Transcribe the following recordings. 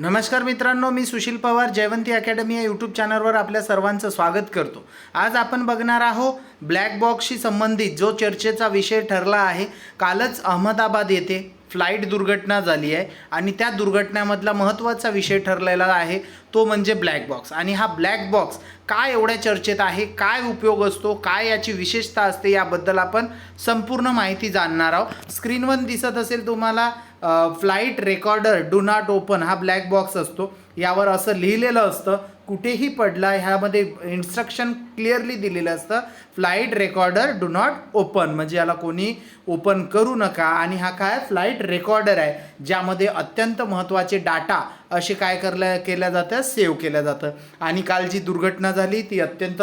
नमस्कार मित्रांनो मी सुशील पवार जयवंती अकॅडमी या यूट्यूब चॅनलवर आपल्या सर्वांचं स्वागत करतो. आज आपण बघणार आहोत ब्लॅक बॉक्सशी संबंधित जो चर्चेचा विषय ठरला आहे. कालच अहमदाबाद येथे फ्लाईट दुर्घटना झाली आहे आणि त्या दुर्घटनेमधला महत्त्वाचा विषय ठरलेला आहे तो म्हणजे ब्लॅक बॉक्स आणि हा ब्लॅक बॉक्स काय एवढ्या चर्चेत आहे काय उपयोग असतो काय याची विशेषता असते याबद्दल आपण संपूर्ण माहिती जाणणार आहोत. स्क्रीनवर दिसत असेल तुम्हाला flight recorder do not open हा ब्लॅक बॉक्स असतो. यावर असं लिहिलेलं असतं. कुठेही पडला ह्यामध्ये इन्स्ट्रक्शन क्लिअरली दिलेलं असतं flight recorder do not open म्हणजे याला कोणी ओपन करू नका. आणि हा काय? फ्लाईट रेकॉर्डर आहे ज्यामध्ये अत्यंत महत्त्वाचे डाटा असे काय करल्या केल्या जातं? सेव्ह केल्या जातं. आणि काल जी दुर्घटना झाली ती अत्यंत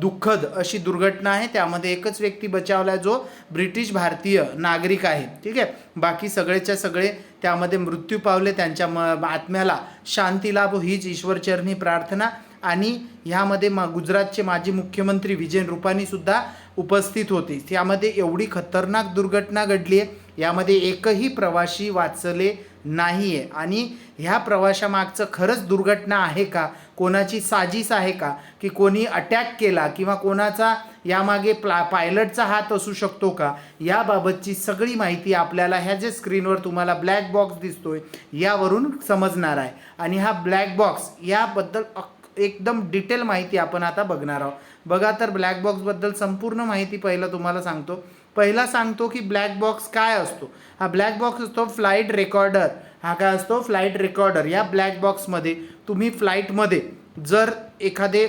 दुःखद अशी दुर्घटना आहे. त्यामध्ये एकच व्यक्ती बचावला जो ब्रिटिश भारतीय नागरिक आहे. ठीक आहे? बाकी सगळेच्या सगळे त्यामध्ये मृत्यू पावले त्यांच्या म आत्म्याला शांती लाभो हीच ईश्वरचरणी प्रार्थना. आणि ह्यामध्ये मा गुजरातचे माजी मुख्यमंत्री विजय रुपानीसुद्धा उपस्थित होते. त्यामध्ये एवढी खतरनाक दुर्घटना घडली आहे यामध्ये एकही प्रवासी वाचले नाही आहे आणि ह्या प्रवाशामागचं खरंच दुर्घटना आहे का? कोणाची साजीस आहे का? की कोणी अटॅक केला किंवा कोणाचा यामागे प्ला पायलटचा हात असू शकतो का? याबाबतची सगळी माहिती आपल्याला ह्या जे स्क्रीनवर तुम्हाला ब्लॅक बॉक्स दिसतोय यावरून समजणार आहे. आणि हा ब्लॅक बॉक्स याबद्दल अक- एकदम डिटेल माहिती आपण आता बघणार आहोत. बघा तर ब्लॅक बॉक्सबद्दल संपूर्ण माहिती पहिलं तुम्हाला सांगतो. पहिला सांगतो की ब्लॅक बॉक्स काय असतो? हा ब्लॅक बॉक्स असतो फ्लाईट रेकॉर्डर हा काय असतो? फ्लाईट रेकॉर्डर या ब्लॅक बॉक्समध्ये तुम्ही फ्लाईटमध्ये जर एखादे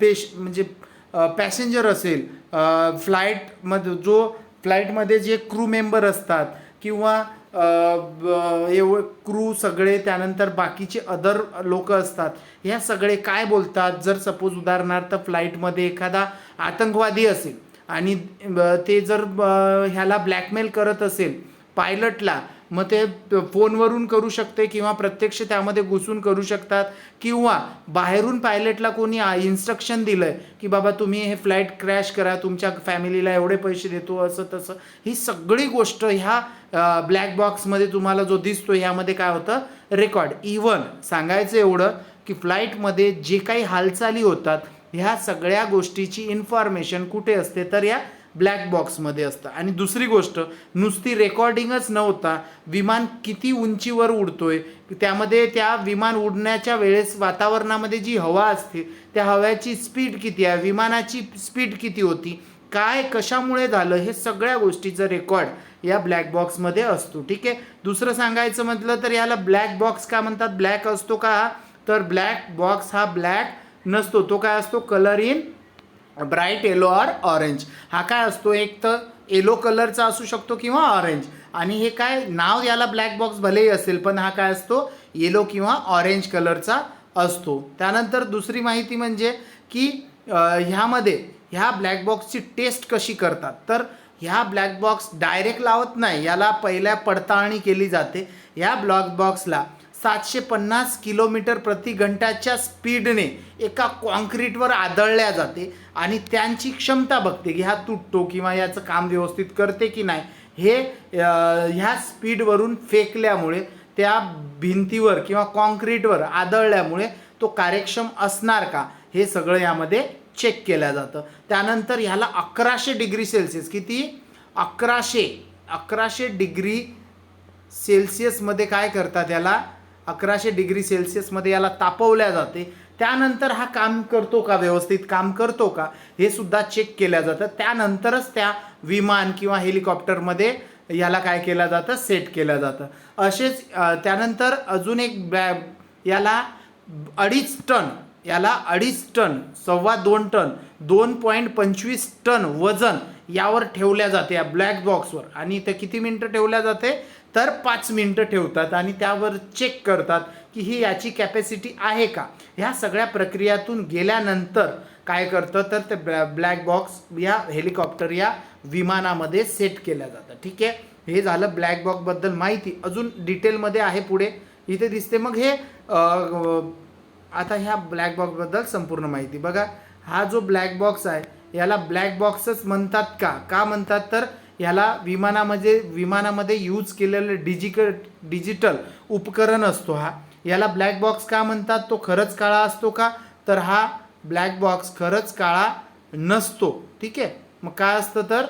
पेश म्हणजे पॅसेंजर असेल फ्लाईटमध्ये जो फ्लाईटमध्ये जे क्रू मेंबर असतात किंवा एव क्रू सगळे त्यानंतर बाकीचे अदर लोक असतात. ह्या सगळे काय बोलतात? जर सपोज उदाहरणार्थ फ्लाईटमध्ये एखादा आतंकवादी असेल आणि ते जर ह्याला ब्लॅकमेल करत असेल पायलटला मग ते फोनवरून करू शकते किंवा प्रत्यक्ष त्यामध्ये घुसून करू शकतात. किंवा बाहेरून पायलटला कोणी इन्स्ट्रक्शन दिलं आहे की बाबा तुम्ही हे फ्लाईट क्रॅश करा तुमच्या फॅमिलीला एवढे पैसे देतो असं तसं. ही सगळी गोष्ट ह्या ब्लॅक बॉक्समध्ये तुम्हाला जो दिसतो ह्यामध्ये काय होतं? रेकॉर्ड इवन सांगायचं एवढं की फ्लाईटमध्ये जे काही हालचाली होतात ह्या सगळ्या गोष्टीची इन्फॉर्मेशन कुठे असते? तर या ब्लॅक बॉक्समध्ये असतं. आणि दुसरी गोष्ट नुसती रेकॉर्डिंगच न होता विमान किती उंचीवर उडतोय? त्यामध्ये त्या विमान उडण्याच्या वेळेस वातावरणामध्ये जी हवा असते त्या हव्याची स्पीड किती आहे? विमानाची स्पीड किती होती? काय कशामुळे झालं हे सगळ्या गोष्टीचं रेकॉर्ड या ब्लॅक बॉक्समध्ये असतो. ठीक आहे? दुसरं सांगायचं म्हटलं तर याला ब्लॅक बॉक्स का म्हणतात? ब्लॅक असतो का? तर ब्लॅक बॉक्स हा ब्लॅक नसतो. तो काय असतो? Colour in bright yellow or orange हा काय असतो? एक तर येलो कलरचा असू शकतो किंवा ऑरेंज आणि हे काय? नाव याला ब्लॅक बॉक्स भलेही असेल पण हा काय असतो? येलो किंवा ऑरेंज कलरचा असतो. त्यानंतर दुसरी माहिती म्हणजे की ह्यामध्ये ह्या ब्लॅक बॉक्सची टेस्ट कशी करतात? तर ह्या ब्लॅक बॉक्स डायरेक्ट लावत नाही याला पहिल्या पडताळणी केली जाते. ह्या ब्लॅक बॉक्सला सातशे पन्नास किलोमीटर प्रति घंटाच्या स्पीडने एका कॉन्क्रीटवर आदळल्या जाते आणि त्यांची क्षमता बघते की हा तुटतो किंवा याचं काम व्यवस्थित करते की नाही. हे ह्या स्पीडवरून फेकल्यामुळे त्या भिंतीवर किंवा कॉन्क्रीटवर आदळल्यामुळे तो कार्यक्षम असणार का? हे सगळं यामध्ये चेक केलं जातं. त्यानंतर ह्याला अकराशे डिग्री सेल्सिअस किती? अकराशे. अकराशे डिग्री सेल्सिअसमध्ये काय करतात याला? अकराशे डिग्री सेल्सिअसमध्ये याला तापवल्या जाते. त्यानंतर हा काम करतो का व्यवस्थित? काम करतो का? हे सुद्धा चेक केल्या जातं. त्यानंतरच त्या विमान किंवा हेलिकॉप्टरमध्ये याला काय केलं जातं? सेट केलं जातं. असेच त्यानंतर अजून एक बॅ याला अडीच टन याला अडीच टन सव्वा दोन टन दोन पॉईंट पंचवीस टन वजन यावर ठेवल्या जाते या ब्लॅक बॉक्सवर आणि ते किती मिनटं ठेवल्या जाते? तर पाच मिनटं ठेवतात आणि त्यावर चेक करतात की ही याची कॅपॅसिटी आहे का? ह्या सगळ्या प्रक्रियातून गेल्यानंतर काय करतं? तर ते ब्लॅ ब्लॅक बॉक्स या हेलिकॉप्टर या विमानामध्ये सेट केल्या जातं ठीक आहे? हे झालं ब्लॅक बॉक्सबद्दल माहिती. अजून डिटेलमध्ये आहे पुढे. इथे दिसते मग हे आता ह्या ब्लॅक बॉक्सबद्दल संपूर्ण माहिती बघा. हा जो ब्लॅक बॉक्स आहे याला ब्लॅक बॉक्सच म्हणतात का? का म्हणतात तर ह्याला विमानामध्ये विमानामध्ये यूज केलेलं डिजिकल डिजिटल उपकरण असतो हा. याला ब्लॅक बॉक्स का म्हणतात? तो खरंच काळा असतो का? तर हा ब्लॅक बॉक्स खरंच काळा नसतो. ठीक आहे? मग काय असतं तर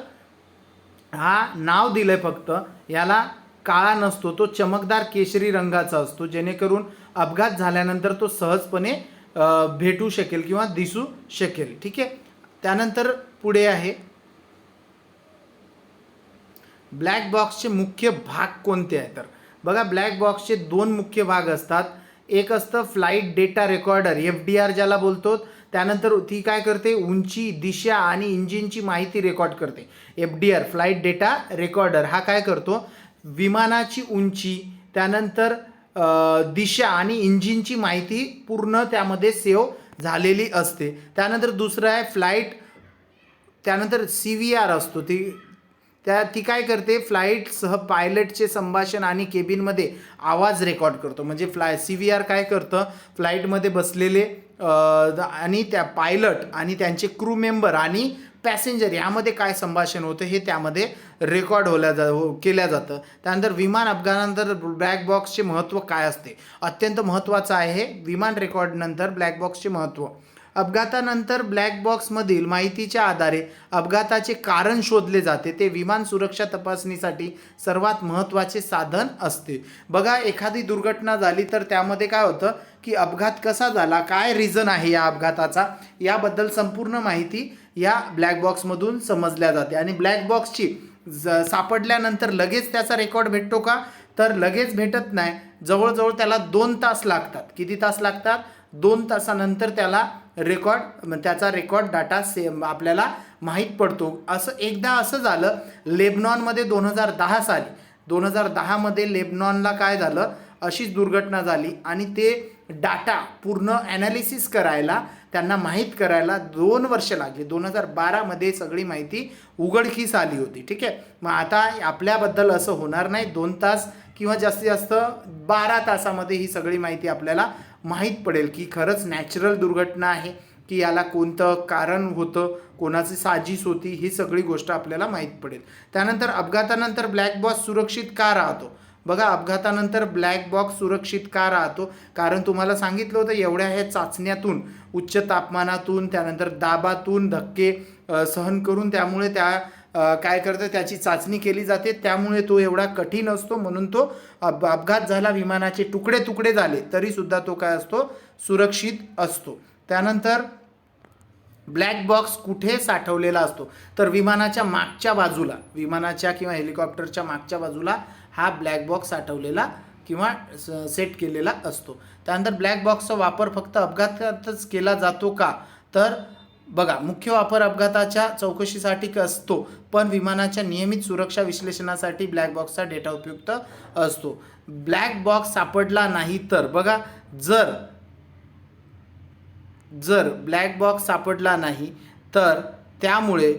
हा नाव दिलं आहे फक्त याला काळा नसतो. तो चमकदार केशरी रंगाचा असतो. जेणेकरून अपघात झाल्यानंतर तो सहजपणे भेटू शकेल किंवा दिसू शकेल. ठीक आहे? त्यानंतर पुढे आहे. ब्लॅक बॉक्सचे मुख्य भाग कोणते आहेत तर? बघा ब्लॅक बॉक्सचे दोन मुख्य भाग असतात. एक असतं flight data recorder F D R ज्याला बोलतो. त्यानंतर ती काय करते? उंची दिशा आणि इंजिनची माहिती रेकॉर्ड करते. F D R flight data recorder. हा काय करतो? विमानाची उंची त्यानंतर दिशा आणि इंजिनची माहिती पूर्ण त्यामध्ये सेव्ह झालेली असते. त्यानंतर दुसरं आहे फ्लाईट त्यानंतर सी व्ही आर असतो. ती त्या ती काय करते फ्लाईटसह पायलटचे संभाषण आणि केबिनमध्ये आवाज रेकॉर्ड करतो. म्हणजे फ्लाय सी व्ही आर काय करतं फ्लाईटमध्ये बसलेले आणि त्या पायलट आणि त्यांचे क्रू मेंबर आणि पॅसेंजर यामध्ये काय संभाषण होतं हे त्यामध्ये रेकॉर्ड होल्या जा हो केल्या जातं. त्यानंतर विमान अपघातानंतर ब्लॅक बॉक्सचे महत्त्व काय असते? अत्यंत महत्त्वाचं आहे विमान रेकॉर्डनंतर ब्लॅक बॉक्सचे महत्त्व अपघातानंतर ब्लॅक बॉक्समधील माहितीच्या आधारे अपघाताचे कारण शोधले जाते. ते विमान सुरक्षा तपासणीसाठी सर्वात महत्त्वाचे साधन असते. बघा एखादी दुर्घटना झाली तर त्यामध्ये काय होतं की अपघात कसा झाला काय रिझन आहे या अपघाताचा याबद्दल संपूर्ण माहिती या ब्लॅक बॉक्समधून समजल्या जाते. आणि ब्लॅक बॉक्सची ज सापडल्यानंतर लगेच त्याचा रेकॉर्ड भेटतो का? तर लगेच भेटत नाही. जवळजवळ त्याला दोन तास लागतात. किती तास लागतात? दोन तासानंतर त्याला रेकॉर्ड त्याचा रेकॉर्ड डाटा से आपल्याला माहीत पडतो. असं एकदा असं झालं लेबनॉनमध्ये दोन हजार दहा साली. दोन हजार दहामध्ये लेबनॉनला काय झालं? अशीच दुर्घटना झाली आणि ते डाटा पूर्ण ॲनालिसिस करायला त्यांना माहीत करायला दोन वर्ष लागली. दोन हजार बारामध्ये सगळी माहिती उघडकीस आली होती. ठीक आहे? मग आता आपल्याबद्दल असं होणार नाही. दोन तास किंवा जास्तीत जास्त बारा तासामध्ये ही सगळी माहिती आपल्याला माहीत पडेल की खरंच नॅचरल दुर्घटना आहे की याला कोणतं कारण होतं कोणाची साजीस होती ही सगळी गोष्ट आपल्याला माहीत पडेल. त्यानंतर अपघातानंतर ब्लॅक बॉक्स सुरक्षित का राहतो? बघा अपघातानंतर ब्लॅक बॉक्स सुरक्षित का राहतो? कारण तुम्हाला सांगितलं होतं एवढ्या ह्या चाचण्यातून उच्च तापमानातून त्यानंतर दाबातून धक्के सहन करून त्यामुळे त्या काय करतं त्याची चाचणी केली जाते. त्यामुळे तो एवढा कठीण असतो म्हणून तो अपघात झाला विमानाचे तुकडे तुकडे झाले तरीसुद्धा तो काय असतो सुरक्षित असतो. त्यानंतर ब्लॅक बॉक्स कुठे साठवलेला असतो? तर विमानाच्या मागच्या बाजूला विमानाच्या किंवा हेलिकॉप्टरच्या मागच्या बाजूला हा ब्लॅक बॉक्स साठवलेला किंवा स- सेट केलेला असतो. त्यानंतर ब्लॅक बॉक्सचा वापर फक्त अपघातातच केला जातो का? तर बघा मुख्य वापर अपघाताच्या चौकशीसाठी असतो पण विमानाच्या नियमित सुरक्षा विश्लेषणासाठी ब्लॅक बॉक्सचा डेटा उपयुक्त असतो. ब्लॅक बॉक्स सापडला नाही तर बघा जर जर ब्लॅक बॉक्स सापडला नाही तर त्यामुळे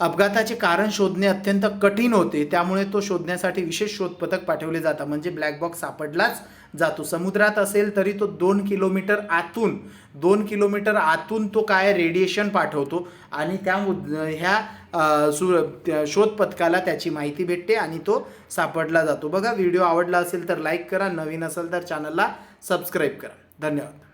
अपघाताचे कारण शोधणे अत्यंत कठीण होते. त्यामुळे तो शोधण्यासाठी विशेष शोध पथक पाठवले जातात. म्हणजे ब्लॅक बॉक्स सापडलाच जातो. समुद्रात असेल तरी तो दोन किलोमीटर आतून दोन किलोमीटर आतून तो काय रेडिएशन पाठवतो आणि त्या ह्या सु त्या शोध पथकाला त्याची माहिती भेटते आणि तो सापडला जातो. बघा व्हिडिओ आवडला असेल तर लाईक करा. नवीन असेल तर चॅनलला सबस्क्राईब करा. धन्यवाद.